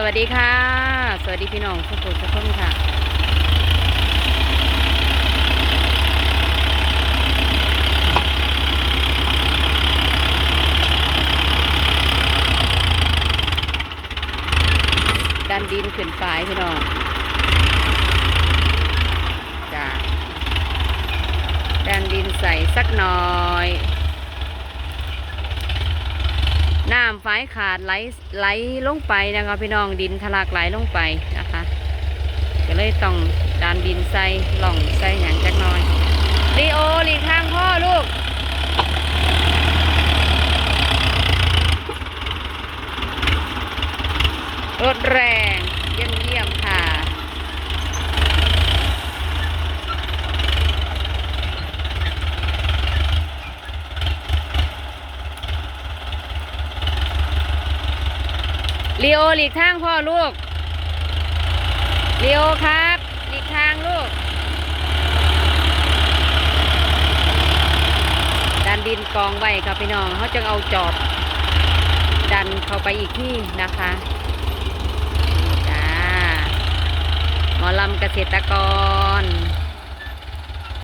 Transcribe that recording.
สวัสดีค่ะ สวัสดีพี่น้องทุกคนทุกคนค่ะดันดินขึ้นฝายพี่น้องจ้าดันดินใส่สักหน่อย น้ำฝายขาดไหลไหลลงไปนะคะพี่น้องดินทะลักไหลลงไปนะคะก็เลยต้องดานดินใส่หล่องใส่หยังจักน้อยลีโอหลีกทางพ่อลูกรถแรงเยี่ยมเยี่ยมค่ะ ลีโอหลีกทางพ่อลูกลีโอครับหลีกทางลูก ดันดินกองไว้ครับพี่น้องเขาจะเอาจอบ ดันเข้าไปอีกที่นะคะจ้าหมอลำเกษตรกร